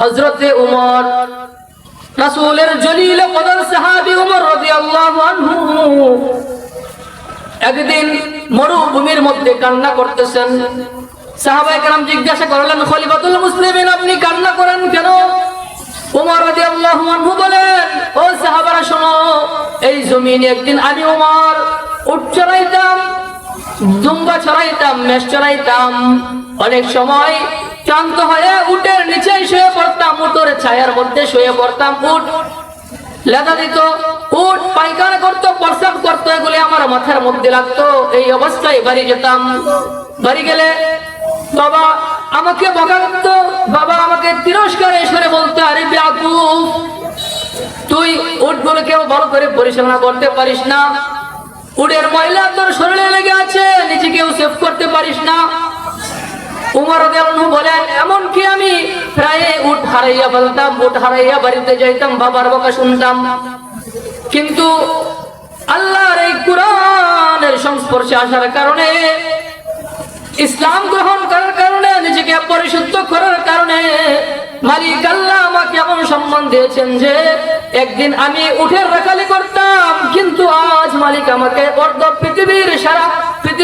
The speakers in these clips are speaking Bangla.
হজরতে উমর, রাসূলের জলিল কদর সাহাবী উমর রাদিয়াল্লাহু আনহু একদিন মরুভূমির মধ্যে কান্না করতেছেন। সাহাবায়ে কেরাম জিজ্ঞাসা করলেন, খলিফাতুল মুসলিমিন, আপনি কান্না করেন কেন? উমর রাদিয়াল্লাহু আনহু বলেন, ও সাহাবারা, শোনো, এই জমিনে একদিন আমি উমর, উট চড়াইতাম, দুম্বা চড়াইতাম, মেষ চড়াইতাম। অনেক সময় ক্লান্ত হয়ে উটের নিচে শুয়ে পড়তাম, উটের ছায়ার মধ্যে শুয়ে পড়তাম, উট লেদা দিত, উট পায়খানা করতো, প্রসাব করতো, এগুলি আমার মাথার মধ্যে লাগতো, এই অবস্থায় বাড়ি যেতাম। বাড়ি গেলে বাবা আমাকে বকা করতো বাবা আমাকে তিরস্কার এসরে বলতো, আরে ব্যাকুফ তুই উটগুলোকেও ভালো করে পরিচালনা করতে পারিস না। উটের ময়লা তোর শরীরে লেগে আছে, নিজেকেও সেভ করতে উমর বলেন এমন আমি প্রায় উট হারাইয়া ফেলতাম, উট হারাইয়া বাড়িতে যাইতাম, বাবার বকা শুনতাম। কিন্তু আল্লাহর এই কোরআনের সংস্পর্শে আসার কারণে, ইসলাম গ্রহণ করার কারণে, নিজেকে পরিশুদ্ধ করার কারণে মালিক আল্লাহ আমাকে এমন সম্মান দিয়েছেন যে, একদিন আমি উঠে রাখালি করতাম, কিন্তু আজ মালিক আমাকে অর্ধ পৃথিবীর সারা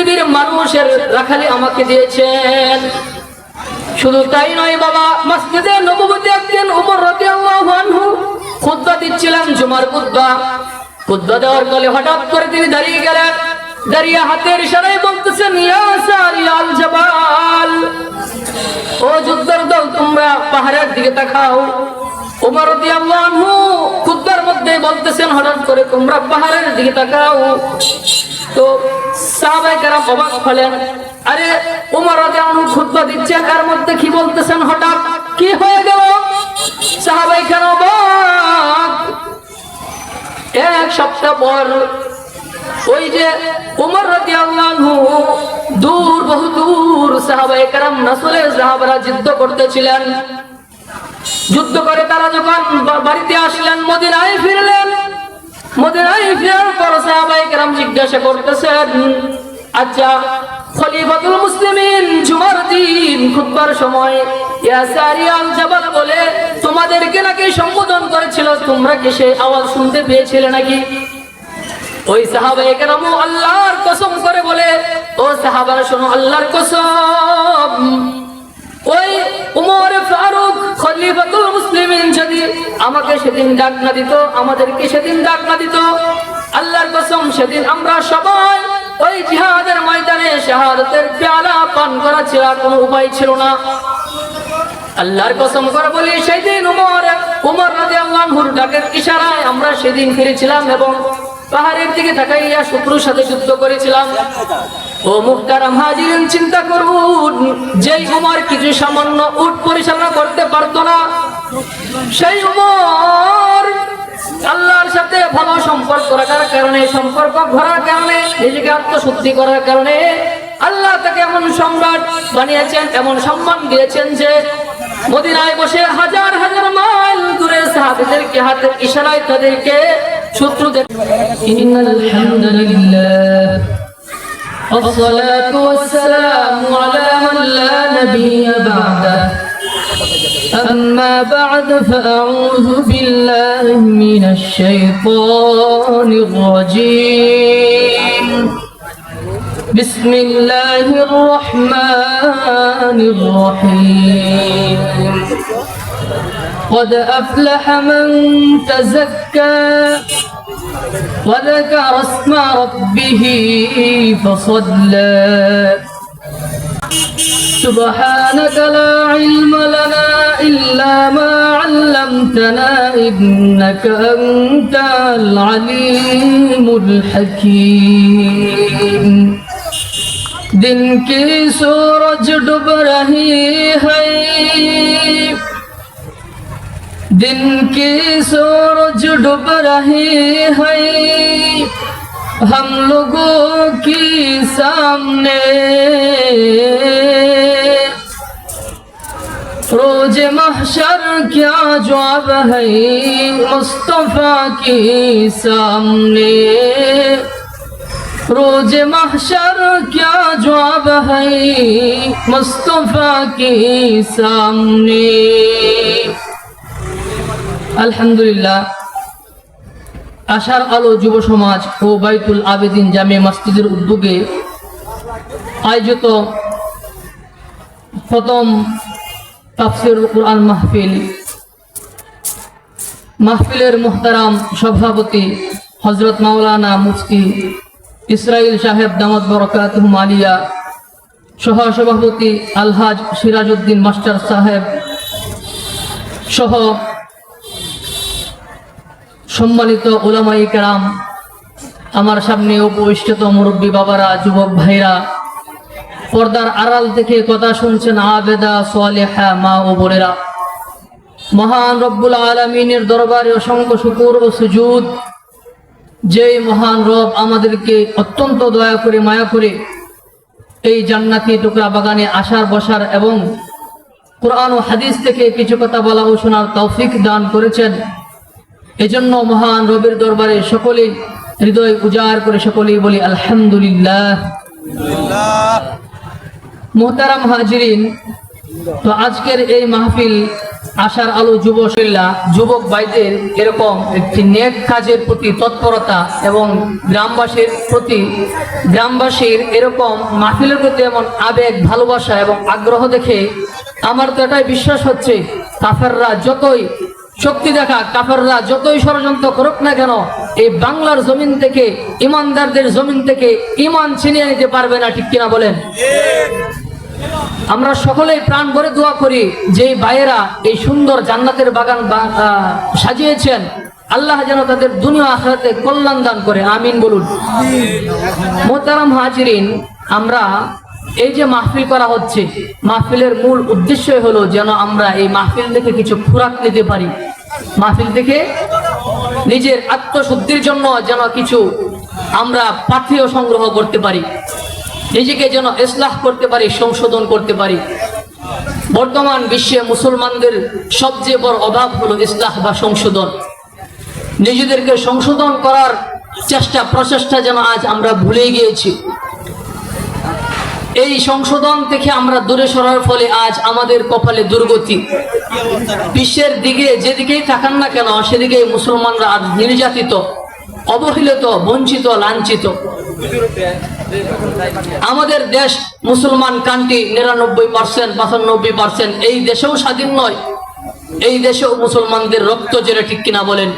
পৃথিবীর মানুষের রাখালি আমাকে দিয়েছেন। শুধু তাই নয় বাবা, মসজিদে নববতী একদিন উমর রাদিয়াল্লাহু আনহু খুতবা দিচ্ছিলেন জুমার খুতবা। খুতবা দেওয়ার কালে হঠাৎ করে তিনি দাঁড়িয়ে গেলেন। দাঁড়িয়ে হাতের ইশারায় বলতেছেন, ইয়া সারিয়াল জাবাল, ও যুদ্ধের দল, তোমরা পাহাড়ের দিকে তাকাও। উমর রাদিয়াল্লাহু আনহু খুতবার মধ্যে বলতেছেন, হঠাৎ করে তোমরা পাহাড়ের দিকে তাকাও। তো অবাক হলেন, আরে উমর মধ্যে কি বলতেছেন হঠাৎ? কি হয়ে গেল? কেরাম অবাক। এক সপ্তাহ পর ওই যে উমর রাদিয়াল্লাহু দূর, বহু দূর সাহাবায়ে কেরাম নাসলে যুদ্ধ করতেছিলেন। যুদ্ধ করে তারা যখন বাড়িতে আসলেন, মদিনায় ফিরলেন। মদিনায় কেরাম জিজ্ঞাসা করতেছেন আচ্ছা খলিফাতুল মুসলিমিন জুমার দিন সময় বলে, তোমাদেরকে নাকি সম্বোধন করেছিল, তোমরা কি সেই আওয়াজ শুনতে পেয়েছিলে নাকি? ওই সাহাবায়ে কেরাম আল্লাহর কসম করে বলে, ও সাহাবারা, শোনো, আল্লাহর কসম। ওই উমর ফারুক খলিফাতুল মুসলিমিন যদি আমাকে সেদিন ডাক না দিত, আমাদেরকে সেদিন ডাক না দিত। আল্লাহর কসম, সেদিন আমরা সবাই ওই জিহাদের ময়দানে শাহাদাতের পেয়ালা পান করা ছাড়া কোনো উপায় ছিল না। আল্লাহর কসম করে বলি, সেদিন উমর উমর রাদিয়াল্লাহু আনহুর ডাকের ইশারায় আমরা সেদিন ফিরেছিলাম এবং পাহাড়ের দিকে তাকাইয়া শত্রুর সাথে যুদ্ধ করেছিলাম। ও মুখতারাম হাজিরিন, চিন্তা করুন, যেই উমর কিছু সামান্য উট পরিচালনা করতে পারতো না, সেই উমর আল্লাহর সাথে ভালো সম্পর্ক রাখার কারণে সম্পর্ক ঘরার কারণে নিজেকে আত্মশুদ্ধি করার কারণে আল্লাহ তাকে এমন সম্রাট বানিয়েছেন এমন সম্মান দিয়েছেন যে মদিনায় বসে হাজার হাজার মাইল দূরে সাহাবিদেরকে হাতের ইশারায় তাদেরকে শত্রুদের ইন্নাল হামদুলিল্লাহ الصلاة والسلام على من لا نبي بعده أما بعد فأعوذ بالله من الشيطان الرجيم. بسم الله الرحمن الرحيم. قد أفلح من تزكى وذكر اسم ربه فصلى. سبحانك لا علم لنا إلا ما علمتنا إنك أنت العليم الحكيم دن کی سورج ڈوب رہی ہے دن کی سورج ڈوب رہی ہے ہم لوگوں کے سامنے रोज महशर क्या जवाब है मुस्तफा के सामने रोज महशर क्या जवाब है मुस्तफा के सामने আলহামদুলিল্লাহ আশার আলো যুব সমাজ ও বাইতুল আবেদিন জামে মসজিদের উদ্যোগে আয়োজিত প্রথম তাফসির কোরআন মাহফিল। মাহফিলের মোহতারাম সভাপতি হজরত মাওলানা মুফতি ইসরাইল সাহেব দামদ বরকাত আলিয়া সহ সভাপতি আলহাজ সিরাজউদ্দিন মাস্টার সাহেব সহ সম্মানিত ওলামাই কেরাম, আমার সামনে উপবিষ্টত মুরব্বী বাবারা, যুবক ভাইরা পর্দার আড়াল থেকে কথা শুনছেন আবেদা সোয়ালেহা মা ও বোনেরা। মহান রব্বুল আলমিনের দরবারে অসংখ্য শুকুর ও সুজুদ। যেই মহান রব আমাদেরকে অত্যন্ত দয়া করে, মায়া করে এই জান্নাতি টুকরা বাগানে আসার, বসার এবং কোরআন ও হাদিস থেকে কিছু কথা বলা ও শোনার তৌফিক দান করেছেন। এজন্য মহান রবের দরবারে সকলেই হৃদয় উজাড় করে সকলেই বলি আলহামদুলিল্লাহ। মোহতারাম হাজিরিন, তো আজকের এই মাহফিল আশার আলো যুব শৈলা যুবক ভাইদের এরকম একটি নেক কাজের প্রতি তৎপরতা এবং গ্রামবাসীর প্রতি, গ্রামবাসীর এরকম মাহফিলের প্রতি এমন আবেগ, ভালোবাসা এবং আগ্রহ দেখে আমার তো এটাই বিশ্বাস হচ্ছে, কাফেররা যতই শক্তি দেখা কাফেররা যতই ষড়যন্ত্র করুক না কেন, এই বাংলার জমিন থেকে, ইমানদারদের জমিন থেকে ইমান ছিনিয়ে নিতে পারবে না, ঠিক কিনা বলেন? আমরা সকলেই প্রাণ ভরে দোয়া করি যে ভাইয়েরা এই সুন্দর জান্নাতের বাগান সাজিয়েছেন। আল্লাহ যেন তাদের দুনিয়া আখরাতে কল্যাণ দান করে। আমিন বলুন। মোতারাম হাজিরিন, আমরা এই যে মাহফিল করা হচ্ছে, মাহফিলের মূল উদ্দেশ্য হলো যেন আমরা এই মাহফিল থেকে কিছু খোরাক নিতে পারি। মাহফিল থেকে নিজের আত্মশুদ্ধির জন্য যেন কিছু আমরা পাথেয় সংগ্রহ করতে পারি। নিজেকে যেন ইসলাহ করতে পারি, সংশোধন করতে পারি। বর্তমান বিশ্বে মুসলমানদের সবচেয়ে বড় অভাব হলো ইসলাহ বা সংশোধন। নিজেদেরকে সংশোধন করার চেষ্টা, প্রচেষ্টা যেন আজ আমরা ভুলে গিয়েছি। এই সংশোধন থেকে আমরা দূরে সরার ফলে আজ আমাদের কপালে দুর্গতি। বিশ্বের দিকে যেদিকেই তাকান না কেন সেদিকে মুসলমানরা আজ নির্যাতিত, অবহেলিত, বঞ্চিত, লাঞ্ছিত। আমাদের দেশ মুসলমান কান্ট্রি নিরানব্বই পার্সেন্ট, পঁচানব্বই পার্সেন্ট, এই দেশেও স্বাধীন নয়। এই দেশেও মুসলমানদের রক্ত জেরে ঠিক কিনা বলেন।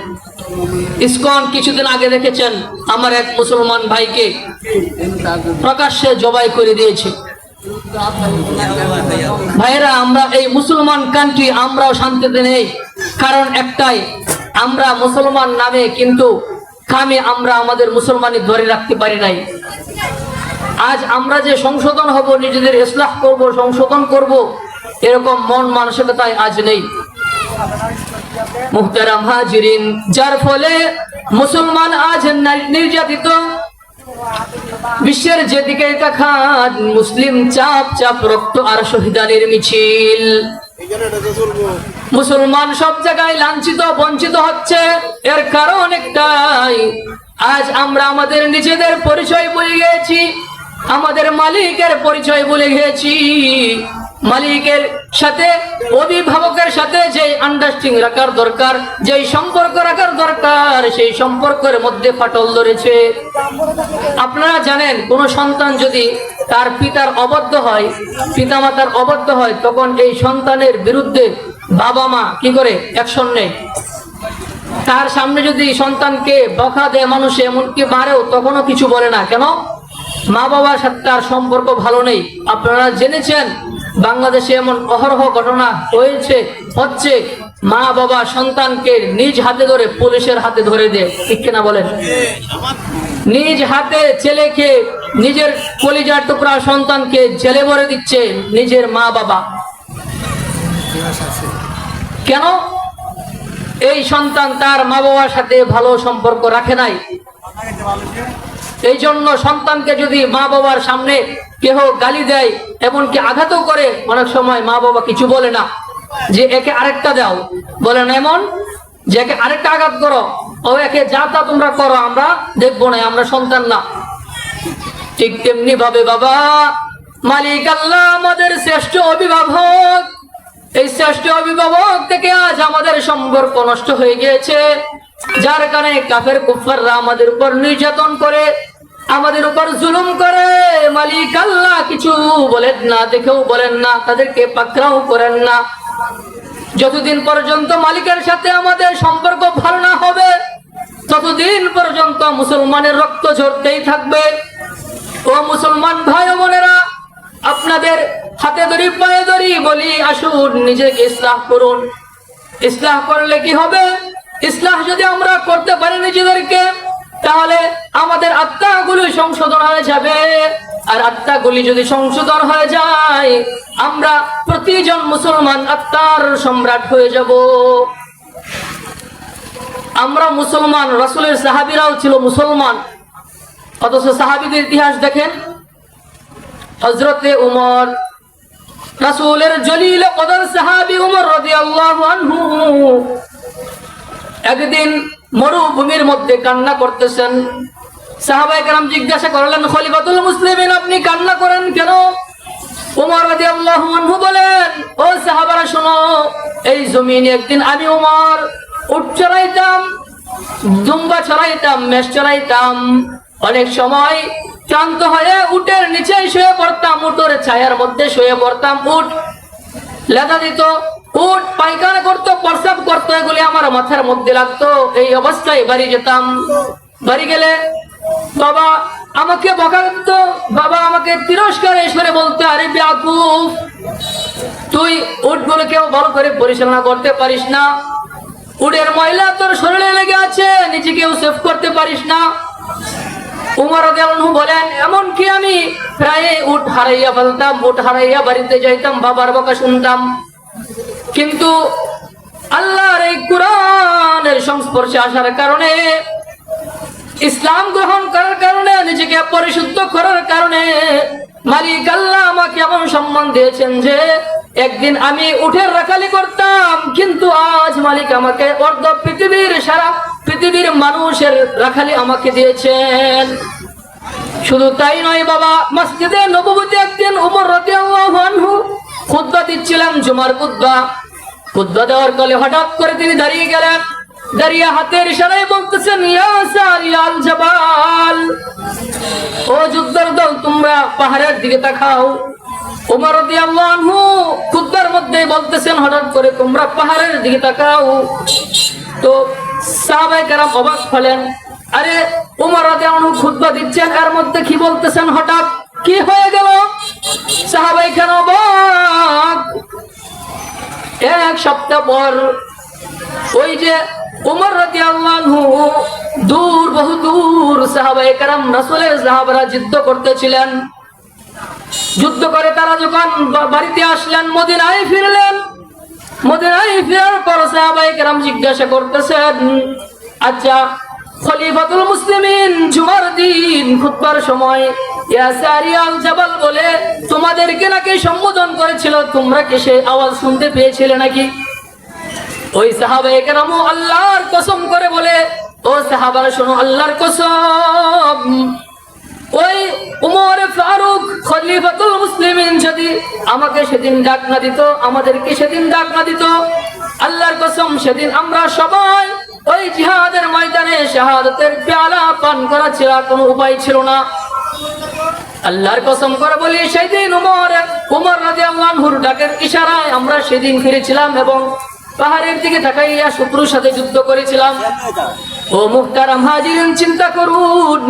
ইসকন কিছুদিন আগে দেখেছেন, আমার এক মুসলমান ভাইকে প্রকাশ্যে জবাই করে দিয়েছে। ভাইরা আমরা এই মুসলমান কান্ট্রি, আমরাও শান্তিতে নেই। কারণ একটাই, আমরা মুসলমান নামে কিন্তু কামে আমরা আমাদের মুসলমানি ধরে রাখতে পারি নাই। আজ আমরা যে সংশোধন হব, নিজেদের ইসলাহ করব, সংশোধন করব, এরকম মন মানসিকতায় আজ নেই। যার ফলে মুসলমান আজ নির্যাতিত। বিশ্বের যেদিকে তাকান, মুসলিম চাপ চাপ, রক্ত আর শহীদানির মিছিল। মুসলমান সব জায়গায় লাঞ্ছিত, বঞ্চিত হচ্ছে, এর কারণ একটাই, আজ আমরা আমাদের নিজেদের পরিচয় বলে গিয়েছি। আমাদের মালিকের পরিচয় বলে গিয়েছি। মালিকের সাথে, অভিভাবকের সাথে যে আন্ডারস্ট্যান্ডিং রাখার দরকার যেই সম্পর্ক রাখার দরকার, সেই সম্পর্কের মধ্যে ফাটল ধরেছে। আপনারা জানেন, কোন সন্তান যদি তার পিতার অবদ্ধ হয়, পিতামাতার অবদ্ধ হয়, তখন এই সন্তানের বিরুদ্ধে বাবা মা কি করে? অ্যাকশন নেয়। তার সামনে যদি সন্তানকে বকা দেয়, মানুষ এমনকি মারেও তখনও কিছু বলে না। কেন? মা বাবার সাথে তার সম্পর্ক ভালো নেই। আপনারা জেনেছেন, বাংলাদেশে এমন অহরহ ঘটনা হয়েছে, হচ্ছে মা বাবা সন্তানকে নিজ হাতে ধরে পুলিশের হাতে ধরে দেয়। ঠিক কিনা বলেন? নিজ হাতে ছেলেকে নিজের কলিজার টুকরা সন্তানকে জেলে ভরে দিচ্ছে নিজের মা বাবা কেন? এই সন্তান তার মা বাবার সাথে ভালো সম্পর্ক রাখে নাই। এই জন্য সন্তানকে যদি মা বাবার সামনে কেহ গালি দেয়, এমনকি আঘাতও করে, অনেক সময় মা বাবা কিছু বলে না। যে একে আরেকটা দাও, বলে না এমন? যে একে আরেকটা আঘাত করো, ও একে যা তা তোমরা করো, আমরা দেখব না, আমরা সন্তান না। ঠিক তেমনি ভাবে বাবা, মালিক আল্লাহ আমাদের শ্রেষ্ঠ অভিভাবক। এই শ্রেষ্ঠ অভিভাবক থেকে আজ আমাদের সম্পর্ক নষ্ট হয়ে গিয়েছে। যার কারণে কাফের কুফাররা আমাদের উপর নির্যাতন করে আমাদের উপর জুলুম করে। মালিক আল্লাহ কিছু বলেন না, দেখেও বলেন না, তাদেরকে পাকড়াও করেন না। যতদিন পর্যন্ত মালিকের সাথে আমাদের সম্পর্ক ভালো না হবে, ততদিন পর্যন্ত মুসলমানের রক্ত ঝরতেই থাকবে। ও মুসলমান ভাই বোনেরা, আপনাদের হাতে ধরি, পায়ে ধরি, বলি, আসুন, নিজেকে ইসলাহ করুন। ইসলাহ করলে কি হবে? ইসলাহ যদি আমরা করতে পারি নিজেদেরকে তাহলে আমাদের আত্মাগুলি সংশোধন হয়ে যাবে। আর আত্মাগুলি যদি সংশোধন হয়ে যায়, আমরা প্রতিজন মুসলমান আত্মার সম্রাট হয়ে যাব। আমরা মুসলমান, রাসূলের সাহাবিরাও ছিল মুসলমান। অথচ সাহাবিদের ইতিহাস দেখেন হজরতে উমর, রাসূলের জলিল কদর সাহাবী উমর রাদিয়াল্লাহু আনহু। একদিন মরুভূমির মধ্যে কান্না করতেছেন। সাহাবাই কালাম জিজ্ঞাসা করলেন, খলিফাতুল মুসলিমিন, আপনি কান্না করেন কেন? উমর রাদিয়াল্লাহু আনহু বলেন, ও সাহাবারা, শোনো, এই জমিনে একদিন আমি উমর, উট চড়াইতাম দুম্বা চড়াইতাম, মেষ চড়াইতাম। অনেক সময় ক্লান্ত হয়ে উটের নিচে শুয়ে পড়তাম, উটের ছায়ার মধ্যে শুয়ে পড়তাম, উট লেদা দিত উট পায়খানা করতো, প্রস্রাব করতো, এগুলি আমার মাথার মধ্যে লাগতো। এই অবস্থায় বাড়ি যেতাম। বাড়ি গেলে বাবা আমাকে বকা দিত বাবা আমাকে তিরস্কার এসরে বলতে, আরে বেয়াকুফ তুই উটগুলোকেও ভালো করে পরিচালনা করতে পারিস না। উটের ময়লা তোর শরীরে লেগে আছে, নিজেকেও সেভ করতে পারিস না। উমর বলেন এমন কি আমি প্রায় উঠ হারাইয়া ফেলতাম উঠ হারাইয়া বাড়িতে যাইতাম, বাবার বকা শুনতাম। কিন্তু আল্লাহর এই কোরআনের সংস্পর্শে আসার কারণে, ইসলাম গ্রহণ করার কারণে, নিজেকে পরিশুদ্ধ করার কারণে মালিক আল্লাহ আমাকে এমন সম্মান দিয়েছেন যে একদিন আমি উঠে রাখালি করতাম, কিন্তু আজ মালিক আমাকে অর্ধ পৃথিবীর সারা পৃথিবীর মানুষের রাখালি আমাকে দিয়েছেন। শুধু তাই নয় বাবা, মসজিদে নববতী একদিন খুতবা দিচ্ছিলেন জুমার খুতবা। খুতবা দেওয়ার কালে হঠাৎ করে তিনি দাঁড়িয়ে গেলেন। দাঁড়িয়ে হাতের ইশারায় বলতেছেন ও যুদ্ধের তোমরা পাহাড়ের দিকে তাকাও। উমর আনহু খুতবার মধ্যে বলতেছেন, হঠাৎ করে তোমরা পাহাড়ের দিকে তো কেরাম অবাক আরে মধ্যে? কি বলতেছেন হঠাৎ? কি হয়ে কেরাম অবাক। এক সপ্তাহ পর ওই যে দূর সাহাবায়ে কেরাম সাহাবারা যুদ্ধ করতেছিলেন। যুদ্ধ করে তারা যখন বাড়িতে আসলেন, মদিনায় ফিরলেন। মদিনায় ফেরার পর সাহাবায়ে কেরাম জিজ্ঞাসা করতেছেন আচ্ছা খুতবার সময় বলে তোমাদেরকে নাকি সম্বোধন করেছিল, তোমরা আওয়াজ শুনতে পেয়েছিলে নাকি? ওই আল্লাহর কসম করে বলে, ও শোনো, আল্লাহর কসম ওই উমর ফারুক খলিফাতুল মুসলিমিন যদি আমাকে সেদিন ডাক না দিত, আমাদেরকে সেদিন ডাক না দিত। আল্লাহর কসম, সেদিন আমরা সবাই ওই জিহাদের ময়দানে শাহাদাতের পেয়ালা পান করা ছাড়া কোনো উপায় ছিল না। আল্লাহর কসম করে বলি, সেদিন উমর উমর রাদিয়াল্লাহু আনহুর ডাকের ইশারায় আমরা সেদিন ফিরেছিলাম এবং পাহাড়ের দিকে তাকাইয়া শত্রুর সাথে যুদ্ধ করেছিলাম। ও মুহতারাম হাজিরিন, চিন্তা করুন,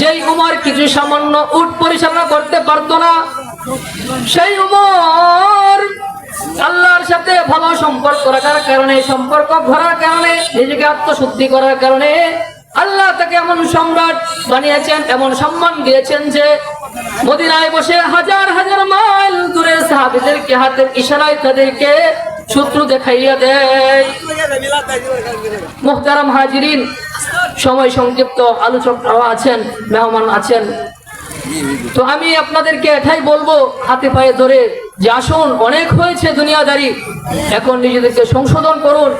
যেই উমর কিছু সামান্য উট পরিচালনা করতে পারতো না, সেই উমর আল্লাহর সাথে ভালো সম্পর্ক রাখার কারণে, সম্পর্ক ভরার কারণে, নিজেকে আত্মশুদ্ধি করার কারণে আল্লাহ তাকে এমন সম্রাট বানিয়েছেন, এমন সম্মান দিয়েছেন যে মদিনায় বসে হাজার হাজার মাইল দূরে সাহাবিদেরকে হাতের ইশারায় তাদেরকে শত্রু দেখাইয়া দেয়। মুহতারাম হাজিরিন সময় সংক্ষিপ্ত আলোচকরাও আছেন, মেহমান আছেন। তো আমি আপনাদেরকে এটাই বলব, হাতে পায়ে ধরে যে আসুন, অনেক হয়েছে দুনিয়াদারি। এখন নিজেদেরকে সংশোধন করুন।